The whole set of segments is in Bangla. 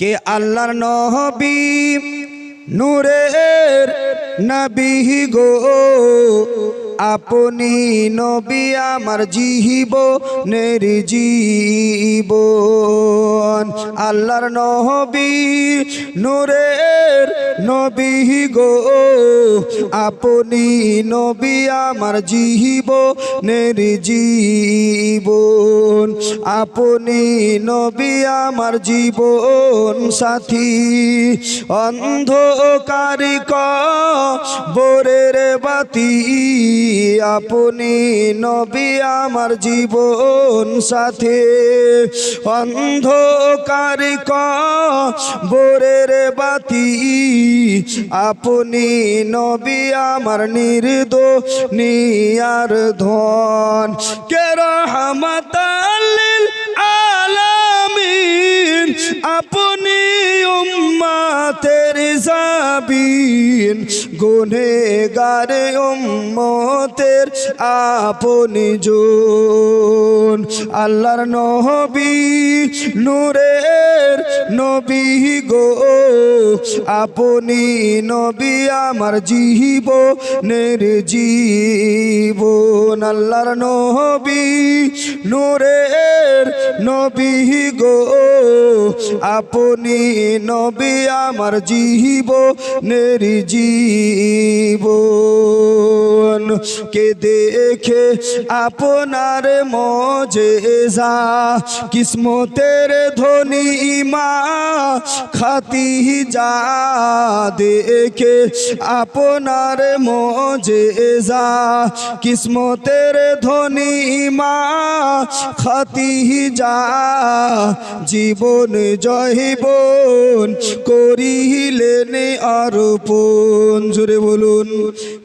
কে আল্লাহর নহবি নূরের নবী গো। আপনি নবী আমার জিহিব নের জীবন। আল্লাহর নহবি নূরের নবী গো। আপনি নবী আমার জিহিব নের জীবন। আপনি নবী আমার জীবন সাথী। অন্ধকারিক বোরের বাতি আপনি নবী আমার জীবন সাথে। অন্ধকারিক বোরের বাতি। আপনি নবী আমার নির্দো নিয়ার ধন। কে রহমতাল্লিল আলামিন? আপনি উম্মাতের জাবিন গুনেগার উম্মতের আপন জন। আল্লাহর নহবি নূরের নবী গো, আপনি নবী আমার জীব নের জীবন। আল্লাহর নবী, নূরের নবী গো, আপনি নবী আমার জীব নের জীবন। কে দেখে আপনার মজে যা কিসমতের ধনী মা খাতি যা দেখে আপনার মজে যা কিসমতের ধনী মা খাতি যা জীবন জহিবন করিলেন আরোপণ জুড়ে বলুন,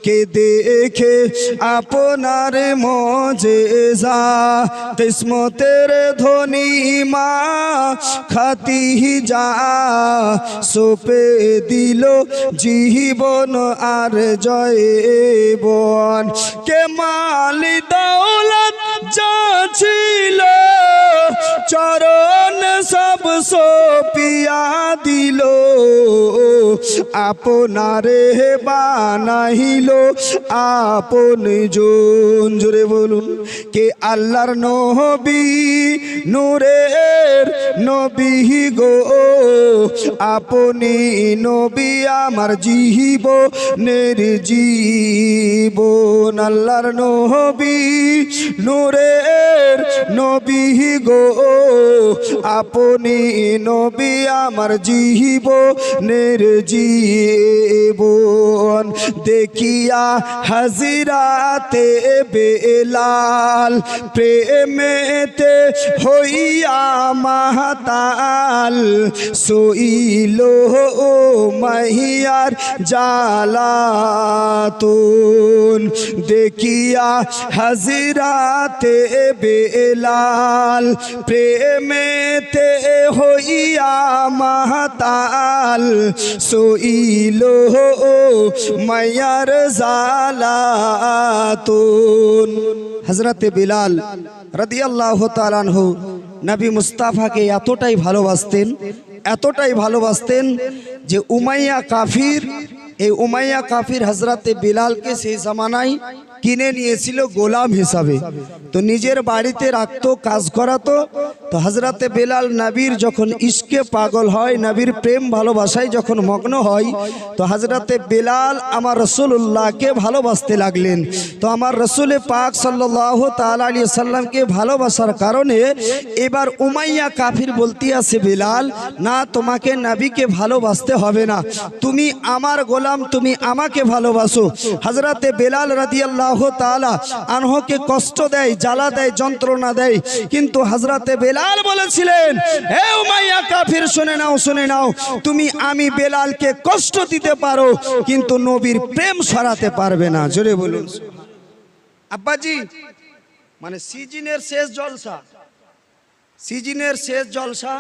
কে দেখে আপনার মজে যা কিসমতের ধনী মা, খাতি যা সোপে দিল জীবন আর জয় বন। কে মালি দৌলত যা ছিল, চরণ সব সোপিয়া দিল। আপনারে বানাইল আপন জন। জোরে বলুন, কে আল্লাহর নবী, নূরের নবী গো? আপনি নবী আমার জীব নের জীবন। আল্লাহর নবী নূরের নবী গো, আপনি নবী আমার জীব নের জীবন। দেখিয়া হাজিরাতে বেলাল প্রেমেতে হইয়া মাহাতাল সইল ও মাহিয়ার জালাতুন। দেখিয়া হাজিরাতে বেলাল, প্রেমেতে হইয়া মাহাতাল সইল মায়ার জালাতুন। হজরতে বিলাল রাদিয়াল্লাহু তাআলাহু নবী মুস্তাফাকে এতটাই ভালোবাসতেন এতটাই ভালোবাসতেন যে উমাইয়া কাফির, এই উমাইয়া কাফির হজরতে বিলালকে সেই জামানায় কিনে নিয়েছিল গোলাম হিসাবে। তো নিজের বাড়িতে রাখতো, কাজ করাতো। তো হজরতে বেলাল নবীর যখন ইস্কে পাগল হয়, নবীর প্রেম ভালোবাসায় যখন মগ্ন হয়, তো হজরতে বেলাল আমার রসুল্লাহকে ভালোবাসতে লাগলেন। তো আমার রসুলে পাক সাল্লাহ তালা আলী সাল্লামকে ভালোবাসার কারণে এবার উমাইয়া কাফির বলতে আছে, বেলাল, না, তোমাকে নবীকে ভালোবাসতে হবে না। তুমি আমার গোলাম, তুমি আমাকে ভালোবাসো। হজরতে বেলাল রাদিয়াল্লাহ আনহকে কষ্ট দেয়, জ্বালা দেয়, যন্ত্রণা দেয়। কিন্তু হজরতে বেলাল বলেছিলেন হে উমাইয়া কাফির, শুনে নাও শুনে নাও, তুমি আমি বেলালকে কষ্ট দিতে পারো, কিন্তু নবীর প্রেম সরাতে পারবে না। জোরে বলুন আব্বাজি মানে সিজনের শেষ জলসা, সিজনের শেষ জলসা,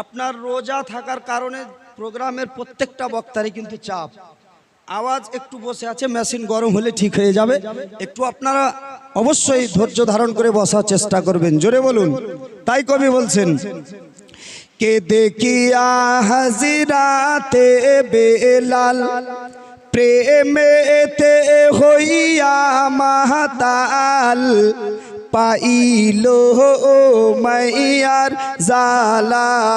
আপনার রোজা থাকার কারণে প্রোগ্রামের প্রত্যেকটা বক্তারই কিন্তু চাপ। আওয়াজ একটু বসে আছে, মেশিন গরম হলে ঠিক হয়ে যাবে। একটু আপনারা অবশ্যই ধৈর্য ধারণ করে বসার চেষ্টা করবেন। জোরে বলুন। তাই কবি বলছেন, কে দেখিয়া হাজিরাতে বেলাল, প্রেমেতে হইয়া মাতাল পাইল মাইয়ার জালাতুন।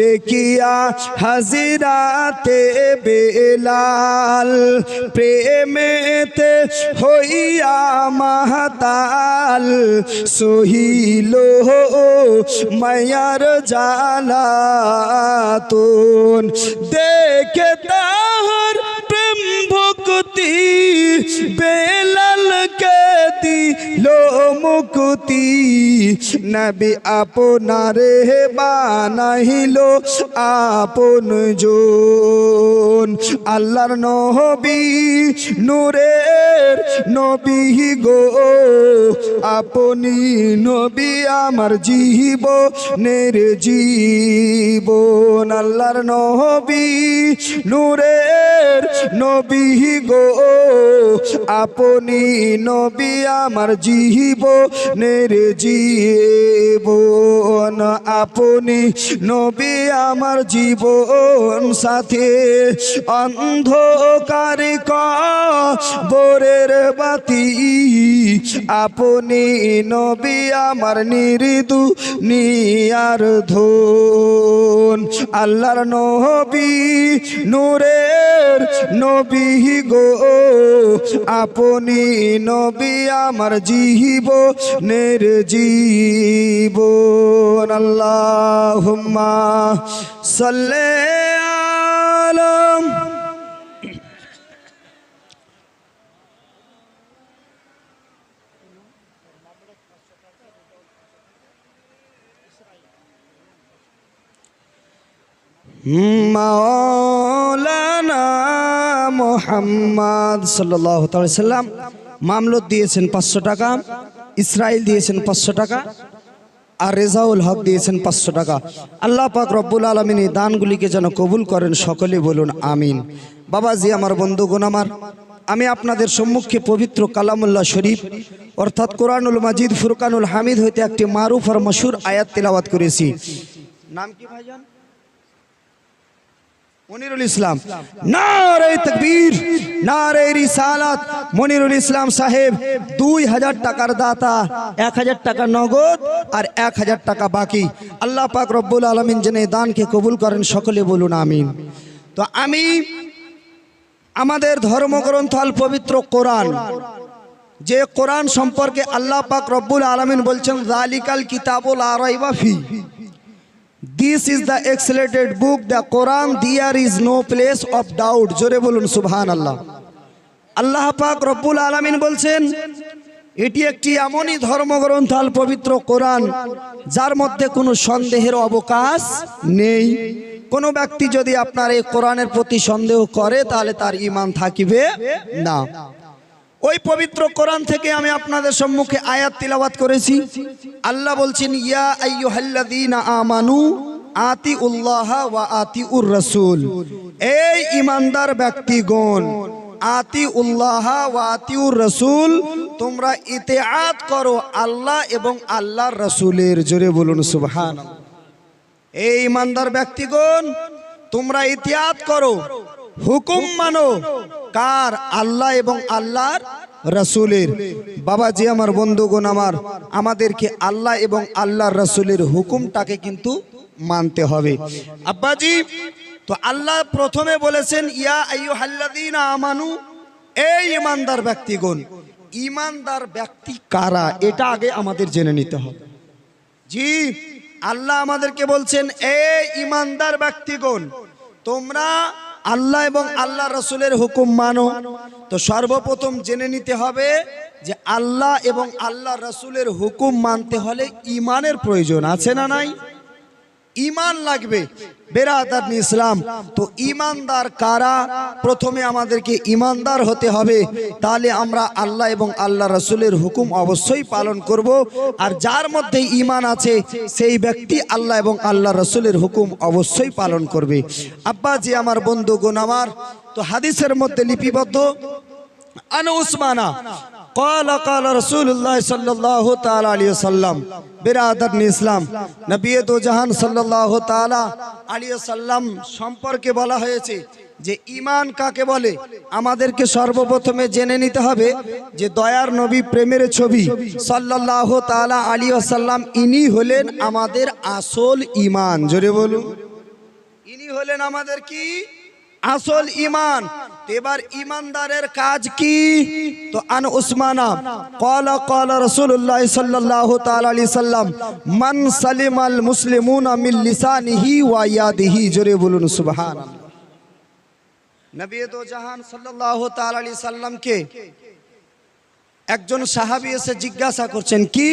দেখিয়া হাজিরাতে বেলাল প্রেমেতে হইয়া মাতাল। সহিল মায়ার জালাতুন। দেখে মুক্তি নবী আপনারে বানাইল আপন জন। আল্লাহর নবী, নূরের নবী গো। আপনি নবী আমার জীব নের জীবন। আল্লাহর নবী, নূরের নবী গো। আপনি নবী আমার জীব নের জীবন আপনি, নবী আমার জীবন সাথে। অন্ধকার কবরের বাতি, আপনি নবী আমার নির্দু নিয়ার ধন। আল্লাহর নবী, নূরের নবী গো, আপনি নবী আমার জীব জীবন আল্লাহুম্মা সাল্লি আলাম। মাওলানা মোহাম্মদ সাল্লাহ সাল্লাম মামলত দিয়েছেন পাঁচশো টাকা। ইসরায়েল দিয়েছেন পাঁচশো টাকা আর রেজাউল হক দিয়েছেন পাঁচশো টাকা। আল্লাহ পাক রব্বুল আলমিন এই দানগুলিকে যেন কবুল করেন, সকলে বলুন আমিন। বাবাজি, আমার বন্ধুগণ আমার, আমি আপনাদের সম্মুখে পবিত্র কালামুল্লাহ শরীফ, অর্থাৎ কোরআনুল মাজিদ, ফুরকানুল হামিদ হইতে একটি মারুফ আর মশুর আয়াত তেলাওয়াত করেছি। নাম কি ভাইজান? মনিরুল ইসলাম। নারে তকবীর, নারে রিসালাত। মনিরুল ইসলাম সাহেব, দুই হাজার টাকার দাতা, এক হাজার টাকা নগদ আর এক হাজার টাকা বাকি। আল্লাহ পাক রব্বুল আলমিন যেন দানকে কবুল করেন, সকলে বলুন আমিন। তো আমি আমাদের ধর্মগ্রন্থ আল পবিত্র কোরআন, যে কোরআন সম্পর্কে আল্লাহ পাক রব্বুল আলমিন বলছেন জালিকাল কিতাবুল আরাইবা ফি। This is the exalted book the Quran there is no place of doubt জোরে বলুন সুবহান আল্লাহ আল্লাহ পাক রব্বুল আলমিন বলছেন, এটি একটি এমনই ধর্মগ্রন্থ আল পবিত্র কোরআন, যার মধ্যে কোনো সন্দেহের অবকাশ নেই। কোনো ব্যক্তি যদি আপনার এই কোরআনের প্রতি সন্দেহ করে, তাহলে তার ইমান থাকিবে না। ওই পবিত্র কোরআন থেকে আমি আপনাদের সম্মুখে আয়াত তিলাবাত করেছি। আল্লাহ বলছেন, ইয়া আইয়ুহাল্লাযীনা আমানু আতি উল্লাহ ওয়া আতি উর রাসূল। এই ইমানদার ব্যক্তিগণ আতি উল্লাহ ওয়া আতি উর রাসূল, তোমরা ইতিআত করো আল্লাহ এবং আল্লাহর রাসূলের। জোরে বলুন, সুবহানাল্লাহ। এই ইমানদার ব্যক্তিগণ, তোমরা ইতিহাদ করো, হুকুম মানো কার? আল্লাহ এবং আল্লাহর রসুলের। বাবাজি, আমার বন্ধুগণ, আমার, আমাদেরকে আল্লাহ এবং আল্লাহর রসুলের হুকুমটাকে কিন্তু মানতে হবে। আব্বাজি, তো আল্লাহ প্রথমে বলেছেন, ইয়া আইয়ুহাল্লাযীনা আমানু এই ইমানদার ব্যক্তিগণ। ইমানদার ব্যক্তি কারা? এটা আগে আমাদের জেনে নিতে হবে। জি, আল্লাহ আমাদেরকে বলছেন, এ ইমানদার ব্যক্তিগণ, তোমরা আল্লাহ এবং আল্লাহ রসুলের হুকুম মানো। তো সর্বপ্রথম জেনে নিতে হবে যে আল্লাহ এবং আল্লাহ রসুলের হুকুম মানতে হলে ইমানের প্রয়োজন আছে না নাই? ইমান লাগবে। বেরাদার ইসলাম, তো ইমানদার কারা? প্রথমে আমাদেরকে ইমানদার হতে হবে। তাহলে আমরা আল্লাহ এবং আল্লাহ রসুলের হুকুম অবশ্যই পালন করব। আর যার মধ্যে ইমান আছে, সেই ব্যক্তি আল্লাহ এবং আল্লাহ রসুলের হুকুম অবশ্যই পালন করবে। আব্বা জি, আমার বন্ধুগণ আমার, তো হাদিসের মধ্যে লিপিবদ্ধ। আন উসমানা قال قال رسول الله صلى الله تعالى عليه وسلم বিরাদর ইসলাম নবী দো জাহান সাল্লাল্লাহু তাআলা আলাইহি সাল্লাম সম্পর্কে বলা হয়েছে যে ঈমান কাকে বলে আমাদেরকে সর্বপ্রথমে জেনে নিতে হবে যে দয়ার নবী প্রেমের ছবি সাল্লাল্লাহু তাআলা আলাইহি সাল্লাম ইনি হলেন আমাদের আসল ঈমান জোরে বলুন ইনি হলেন আমাদের কি আসল ইমান এবার ইমানদারের কাজ কি? তো আন উসমানা, ক্বালা ক্বালা রাসূলুল্লাহ সাল্লাল্লাহু তাআলা আলাইহি সাল্লাম, মান সালিমাল মুসলিমুনা মিন লিসানিহি ওয়া ইয়াদিহি জোরে বলুন সুবহান নবী দো জাহান সাল্লাল্লাহু তাআলা আলাইহি সাল্লামকে একজন সাহাবী এসে জিজ্ঞাসা করছেন, কি?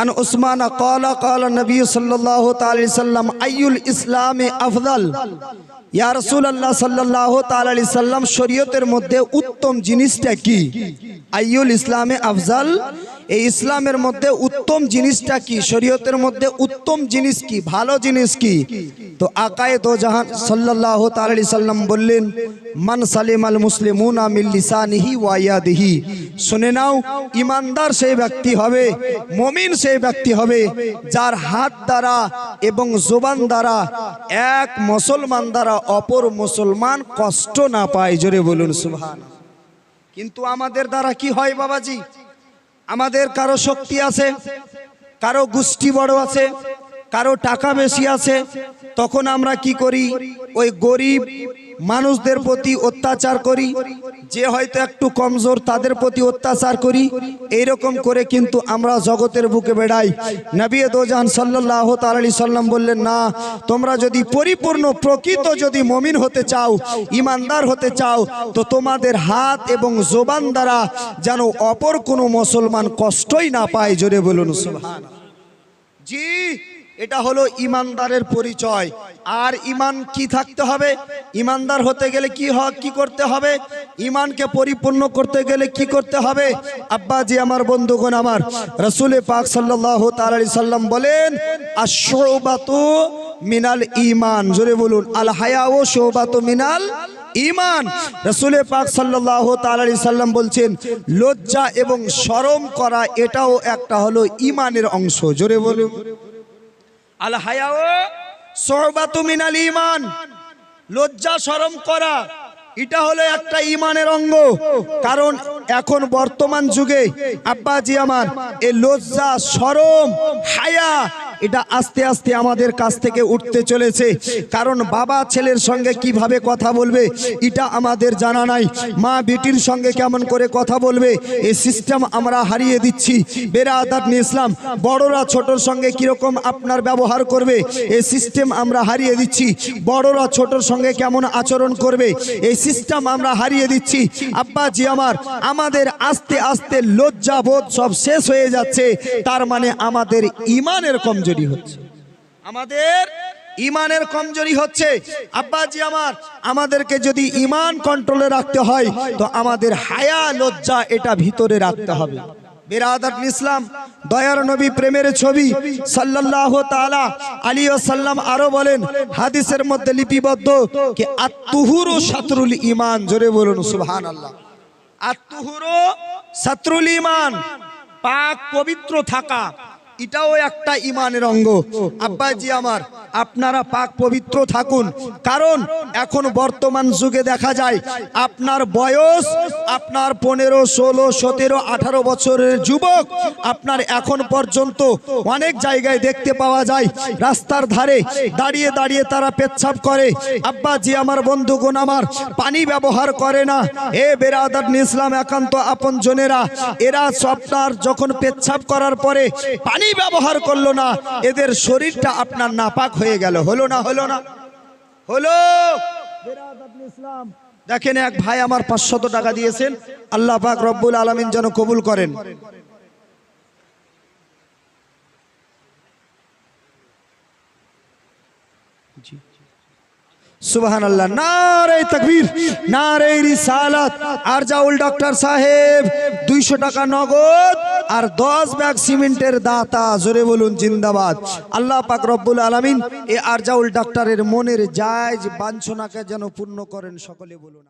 আন উসমানা قال ক্বালা নবী সাল্লাল্লাহু তাআলা আলাইহি সাল্লাম আইয়ুল ইসলামে আফদাল ইয়া রাসূলুল্লাহ সাল্লাল্লাহু তাআলা আলাইহি সাল্লাম শরীয়তের মধ্যে উত্তম জিনিসটা কি? আইউল ইসলামে আফজাল এই ইসলামের মধ্যে উত্তম জিনিসটা কি? শরীয়তের মধ্যে উত্তম জিনিস কি? ভালো জিনিস কি? তো আকায়ে দো জাহান তাআলা আলাইহি সাল্লাম বললেন, মান সালিম আল মুসলিমুনা মিন লিসানিহি ওয়া ইয়াদিহি। শুনে নাও, ইমানদার সেই ব্যক্তি হবে, মুমিন সেই ব্যক্তি হবে, যার হাত দ্বারা এবং জোবান দ্বারা এক মুসলমান দ্বারা অপর মুসলমান কষ্ট না পায়। জোরে বলুন সুবহান কিন্তু আমাদের দ্বারা কি হয়, বাবাজি? আমাদের কারও শক্তি আছে কারও গোষ্ঠী বড় আছে কারও টাকা বেশি আছে, তখন আমরা কি করি? ওই গরিব মানুষদের প্রতি অত্যাচার করি, যে হয়তো একটু কমজোর তাদের প্রতি অত্যাচার করি। এইরকম করে কিন্তু আমরা জগতের বুকে বেড়াই। নবী দোজান সাল্লাহ তালি সাল্লাম বললেন, না, তোমরা যদি পরিপূর্ণ প্রকৃত যদি মমিন হতে চাও ইমানদার হতে চাও, তো তোমাদের হাত এবং জোবান দ্বারা যেন অপর কোনো মুসলমান কষ্টই না পায়। জোরে বলুন জি এটা হলো ইমানদারের পরিচয়। আর ইমান কি থাকতে হবে? ইমানদার হতে গেলে কি হ- কি করতে হবে? ইমানকে পরিপূর্ণ করতে গেলে কি করতে হবে? আব্বা জি আমার বন্ধুগণ, আমার রসুল পাক তাআলা আলাইহি সাল্লাম বলেন আশ-শুবাতু মিনাল ইমান জোরে বলুন আল হায়াউ শুবাতু মিনাল ইমান রসুল পাক তাআলা আলাইহি সাল্লাম বলছেন, লজ্জা এবং শরম করা এটাও একটা হলো ইমানের অংশ। জোরে বলুন। আল হায়াও সোহবাতু মিনাল ইমান লজ্জা শরম করা, এটা হলো একটা ইমানের অঙ্গ। কারণ এখন বর্তমান যুগে আব্বাজি আমার এই লজ্জা সরম হায়া এটা আস্তে আস্তে আমাদের কাছ থেকে উঠতে চলেছে। কারণ বাবা ছেলের সঙ্গে কীভাবে কথা বলবে, এটা আমাদের জানা নাই। মা বেটির সঙ্গে কেমন করে কথা বলবে, এই সিস্টেম আমরা হারিয়ে দিচ্ছি। বেরাদাত ইসলাম, বড়রা ছোটর সঙ্গে কীরকম আপনার ব্যবহার করবে, এই সিস্টেম আমরা হারিয়ে দিচ্ছি। বড়রা ছোটর সঙ্গে কেমন আচরণ করবে, এই সিস্টেম আমরা হারিয়ে দিচ্ছি। আব্বা জি আমার, আমাদের আস্তে আস্তে লজ্জাবোধ সব শেষ হয়ে যাচ্ছে। তার মানে আমাদের ইমানের কমজোরি। হচ্ছে। আমাদের ইমানের কমজোরি হচ্ছে। আব্বাজি আমার, আমাদেরকে যদি ইমান কন্ট্রোলে রাখতে হয়, তো আমাদের হায়া, লজ্জা এটা ভিতরে রাখতে হবে। ইসলাম, দয়ার নবী প্রেমের ছবি, সাল্লাল্লাহু তাআলা আলী সাল্লাম আরও বলেন, হাদিসের মধ্যে লিপিবদ্ধ কি, আত্তুহুরু শাতরুল ঈমান, জোরে বলুন, সুবহানাল্লাহ। আত্তুহুরু শাতরুল ঈমান, পাক পবিত্র থাকা এটাও একটা ইমানের অঙ্গ। আব্বাজি আমার, আপনারা পাক পবিত্র থাকুন। কারণ এখন বর্তমান যুগে দেখা যায়, আপনার বয়স, আপনার পনেরো, ষোলো, সতেরো, আঠারো বছরের যুবক, আপনার এখন পর্যন্ত অনেক জায়গায় দেখতে পাওয়া যায়, রাস্তার ধারে দাঁড়িয়ে দাঁড়িয়ে তারা পেচ্ছাপ করে। আব্বাজি আমার বন্ধুগণ আমার, পানি ব্যবহার করে না। এ বেরাদার ইসলাম একান্ত আপন জনেরা এরা আপনার যখন পেচ্ছাপ করার পরে পানি ব্যবহার করল না। এদের শরীরটা আপনার নাপাক হয়ে গেল। হলো না হলো না? হলো? দেখেন এক ভাই আমার পাঁচশত টাকা দিয়েছেন। আল্লাহ পাক রব্বুল আলমিন যেন কবুল করেন। সুবহান আর জাউল ডক্টর সাহেব, দুইশো টাকা নগদ আর দশ ব্যাগ সিমেন্টের দাতা, জোরে বলুন, জিন্দাবাদ। আল্লাহ পাক রব্বুল আলমিন এ আরজাউল ডাক্তারের মনের জায়জ বাঞ্ছনাকে যেন পূর্ণ করেন, সকলে বলুন